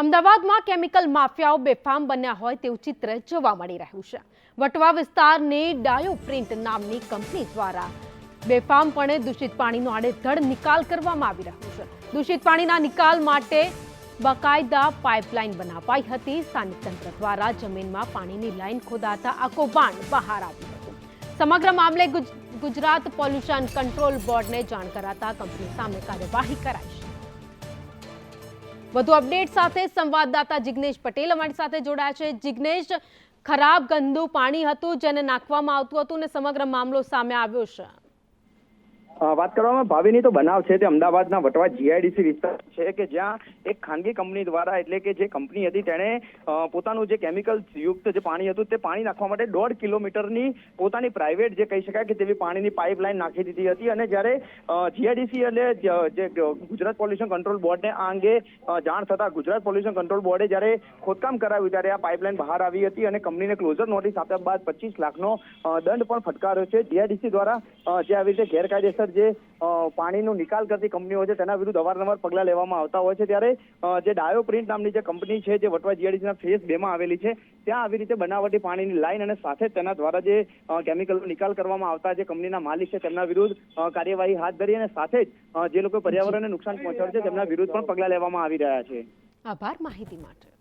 અમદાવાદમાં કેમિકલ માફિયાઓ બેફામ બન્યા હોય તેવું ચિત્ર જોવા મળી રહ્યું છે. વટવા વિસ્તારની ડાયો પ્રિન્ટ નામની કંપની દ્વારા બેફામપણે દૂષિત પાણીનો આડેધડ નિકાલ કરવામાં આવી રહ્યો છે. દૂષિત પાણીના નિકાલ માટે બકાયદા પાઇપલાઇન બનાવાઈ હતી. સ્થાનિક તંત્ર દ્વારા જમીનમાં પાણીની લાઇન ખોદાતા આ કૌભાંડ બહાર આવ્યું હતું. સમગ્ર મામલે ગુજરાત પોલ્યુશન કંટ્રોલ બોર્ડને જાણ કરાતા કંપની સામે કાર્યવાહી કરાઈ છે. વધુ અપડેટ સાથે સંવાદદાતા જિગ્નેશ પટેલ અમારી સાથે જોડાયા છે. જિગ્નેશ, ખરાબ ગંદુ પાણી હતું જેને નાખવામાં આવતું હતું અને સમગ્ર મામલો સામે આવ્યો છે. વાત કરવામાં ભાવિની તો બનાવ છે તે અમદાવાદના વટવા જીઆઈડીસી વિસ્તાર છે કે જ્યાં એક ખાનગી કંપની દ્વારા એટલે કે જે કંપની હતી તેણે પોતાનું જે કેમિકલ યુક્ત જે પાણી હતું તે પાણી નાખવા માટે દોઢ કિલોમીટરની પોતાની પ્રાઇવેટ જે કહી શકાય કે તેવી પાણીની પાઇપલાઇન નાખી દીધી હતી અને જ્યારે જીઆઈડીસી એટલે જે ગુજરાત પોલ્યુશન કંટ્રોલ બોર્ડને આ અંગે જાણ થતા ગુજરાત પોલ્યુશન કંટ્રોલ બોર્ડે જ્યારે ખોદકામ કરાવ્યું ત્યારે આ પાઇપલાઇન બહાર આવી હતી અને કંપનીને ક્લોઝર નોટિસ આપ્યા બાદ પચીસ લાખનો દંડ પણ ફટકાર્યો છે. જીઆઈડીસી દ્વારા જે આવી રીતે ગેરકાયદેસર જે અ, પાણીનો નિકાલ કરતી કંપનીઓ છે તેના વિરુદ્ધ અવારનવાર પગલાં લેવામાં આવતા હોય છે. ત્યારે જે ડાયો પ્રિન્ટ નામની જે કંપની છે જે વટવા જીઆઈડીસીના ફેઝ બેમાં આવેલી છે ત્યાં આવી રીતે બનાવટી પાણીની લાઈન અને સાથે તેના દ્વારા જે કેમિકલનો નિકાલ કરવામાં આવતા જે કંપનીના માલિક છે તેમના વિરુદ્ધ કાર્યવાહી હાથ ધરી અને સાથે જ જે લોકો પર્યાવરણને નુકસાન પહોંચાડે છે તેમના વિરુદ્ધ પણ પગલાં લેવામાં આવી રહ્યા છે. આભાર માહિતી માટે.